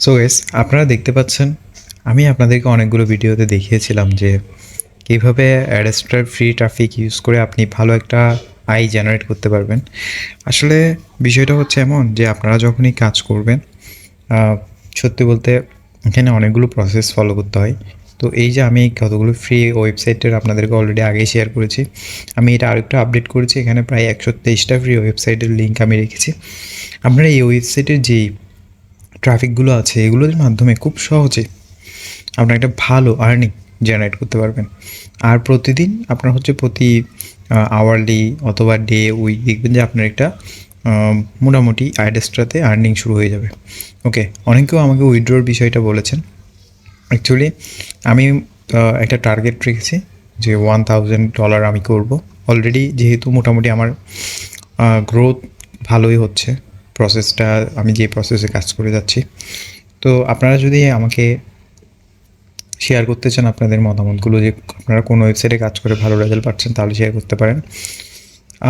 So S আপনারা দেখতে পাচ্ছেন, আমি আপনাদেরকে অনেকগুলো ভিডিওতে দেখিয়েছিলাম যে কীভাবে অ্যাডেস্টার ফ্রি ট্রাফিক ইউজ করে আপনি ভালো একটা আই জেনারেট করতে পারবেন। আসলে বিষয়টা হচ্ছে এমন যে আপনারা যখনই কাজ করবেন সত্যি বলতে এখানে অনেকগুলো প্রসেস ফলো করতে হয়। তো এই যে আমি কতগুলো ফ্রি ওয়েবসাইটের আপনাদেরকে অলরেডি আগেই শেয়ার করেছি, আমি এটা আরেকটু আপডেট করেছি, এখানে প্রায় একশো তেইশটা ফ্রি ওয়েবসাইটের লিঙ্ক আমি রেখেছি। আপনারা এই ওয়েবসাইটের যেই ট্রাফিকগুলো আছে, এগুলোর মাধ্যমে খুব সহজে আপনার একটা ভালো আর্নিং জেনারেট করতে পারবেন। আর প্রতিদিন আপনার হচ্ছে প্রতি আওয়ারলি অথবা ডে উইক দেখবেন যে আপনার একটা মোটামুটি আইডেস্ট্রাতে আর্নিং শুরু হয়ে যাবে। ওকে অনেকেও আমাকে উইথড্রোর বিষয়টা বলেছেন। অ্যাকচুয়ালি আমি একটা টার্গেট রেখেছি যে ওয়ান থাউজেন্ড ডলার আমি করব। অলরেডি যেহেতু মোটামুটি আমার গ্রোথ ভালোই হচ্ছে। প্রসেসটা আমি যে প্রসেসে কাজ করে যাচ্ছি। তো আপনারা যদি আমাকে শেয়ার করতে চান আপনাদের মতামতগুলো যে আপনারা কোন ওয়েবসাইটে কাজ করে ভালো রেজাল্ট পাচ্ছেন, তাহলে শেয়ার করতে পারেন।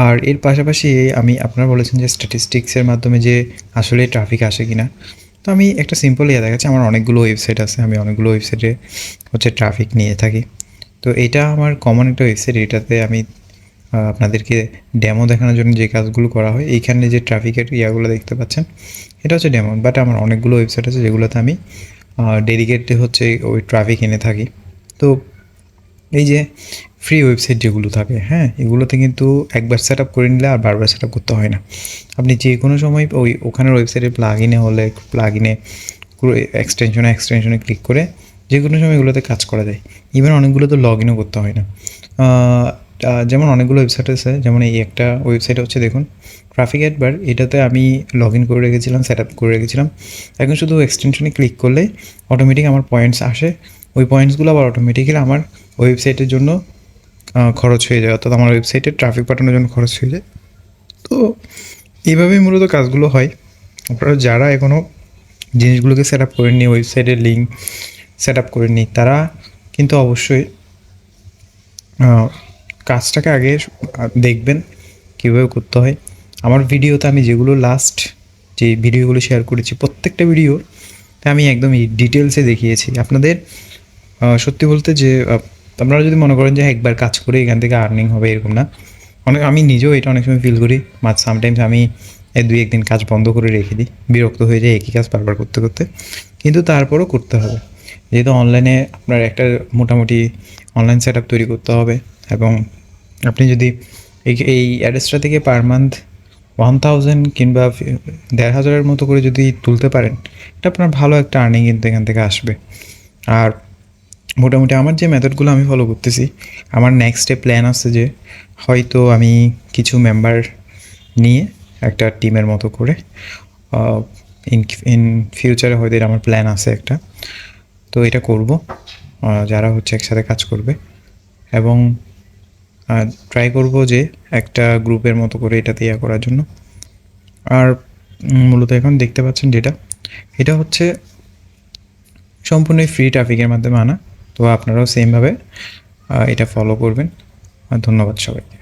আর এর পাশাপাশি আমি, আপনারা বলেছেন যে স্ট্যাটিস্টিক্সের মাধ্যমে যে আসলে ট্রাফিক আসে কি না তো আমি একটা সিম্পল ইয়ে দেখাচ্ছি, আমার অনেকগুলো ওয়েবসাইট আছে, আমি অনেকগুলো ওয়েবসাইটে হচ্ছে ট্রাফিক নিয়ে থাকি। তো এটা আমার কমন একটা ওয়েবসাইট এটাতে আমি আপনাদেরকে ডেমো দেখানোর জন্য যে কাজগুলো করা হয়, এইখানে যে ট্রাফিকের ইয়াগুলো দেখতে পাচ্ছেন, এটা হচ্ছে ডেমো বাট আমার অনেকগুলো ওয়েবসাইট আছে যেগুলোতে আমি ডেডিকেটলি হচ্ছে ওই ট্রাফিক এনে থাকি। তো এই যে ফ্রি ওয়েবসাইট যেগুলো থাকে হ্যাঁ এগুলোতে কিন্তু একবার সেট আপ করে নিলে আর বারবার সেট আপ করতে হয় না। আপনি যে কোনো সময় ওই ওখানের ওয়েবসাইটে প্লাগ ইনে হলে প্লাগ ইনে এক্সটেনশনে এক্সটেনশনে ক্লিক করে যে কোনো সময় এগুলোতে কাজ করা যায়। ইভেন অনেকগুলো তো লগ ইনও করতে হয় না। যেমন অনেকগুলো ওয়েবসাইট আছে, যেমন এই একটা ওয়েবসাইট হচ্ছে, দেখুন ট্রাফিক অ্যাডবার এটাতে আমি লগ ইন করে রেখেছিলাম সেট আপ করে রেখেছিলাম। এখন শুধু এক্সটেনশনে ক্লিক করলে অটোমেটিক আমার পয়েন্টস আসে। ওই পয়েন্টসগুলো আবার অটোমেটিক্যালি আমার ওয়েবসাইটের জন্য খরচ হয়ে যায়। অর্থাৎ আমার ওয়েবসাইটে ট্রাফিক পাঠানোর জন্য খরচ হয়ে যায়। তো এইভাবেই মূলত কাজগুলো হয়। আপনারা যারা এখনও জিনিসগুলোকে সেট আপ করেননি ওয়েবসাইটের লিঙ্ক সেট আপ করেননি, তারা কিন্তু অবশ্যই কাজটাকে আগে দেখবেন, কীভাবে করতে হয়। আমার ভিডিওতে আমি যেগুলো লাস্ট যে ভিডিওগুলো শেয়ার করেছি, প্রত্যেকটা ভিডিও আমি একদম ডিটেলসে দেখিয়েছি। আপনাদের সত্যি বলতে যে আপনারা যদি মনে করেন যে একবার কাজ করে এখান থেকে আর্নিং হবে এরকম না। অনেক, আমি নিজেও এটা অনেক সময় ফিল করি মাঝ সামটাইমস আমি এই দুই একদিন কাজ বন্ধ করে রেখে দিই। বিরক্ত হয়ে যায় একই কাজ বারবার করতে করতে। কিন্তু তারপরও করতে হবে। যেহেতু অনলাইনে আপনার একটা মোটামুটি অনলাইন সেট তৈরি করতে হবে এবং আপনি যদি এই এই অ্যাড্রেসটা থেকে পার মান্থ ওয়ান থাউজেন্ড কিংবা দেড় হাজারের মতো করে যদি তুলতে পারেন, এটা আপনার ভালো একটা আর্নিং কিন্তু এখান থেকে আসবে। আর মোটামুটি আমার যে মেথডগুলো আমি ফলো করতেছি, আমার নেক্সটে প্ল্যান আছে যে হয়তো আমি কিছু মেম্বার নিয়ে একটা টিমের মতো করে ইন ইন ফিউচারে হয়তো এটা আমার প্ল্যান আছে একটা। তো এটা করব যারা হচ্ছে একসাথে কাজ করবে। এবং ট্রাই করব যে একটা গ্রুপের মতো করে এটাতে ইয়া করার জন্য। আর মূলত এখন দেখতে পাচ্ছেন যেটা, এটা হচ্ছে সম্পূর্ণ ফ্রি ট্রাফিকের মাধ্যমে আনা। তো আপনারাও সেমভাবে এটা ফলো করবেন। আর ধন্যবাদ সবাইকে।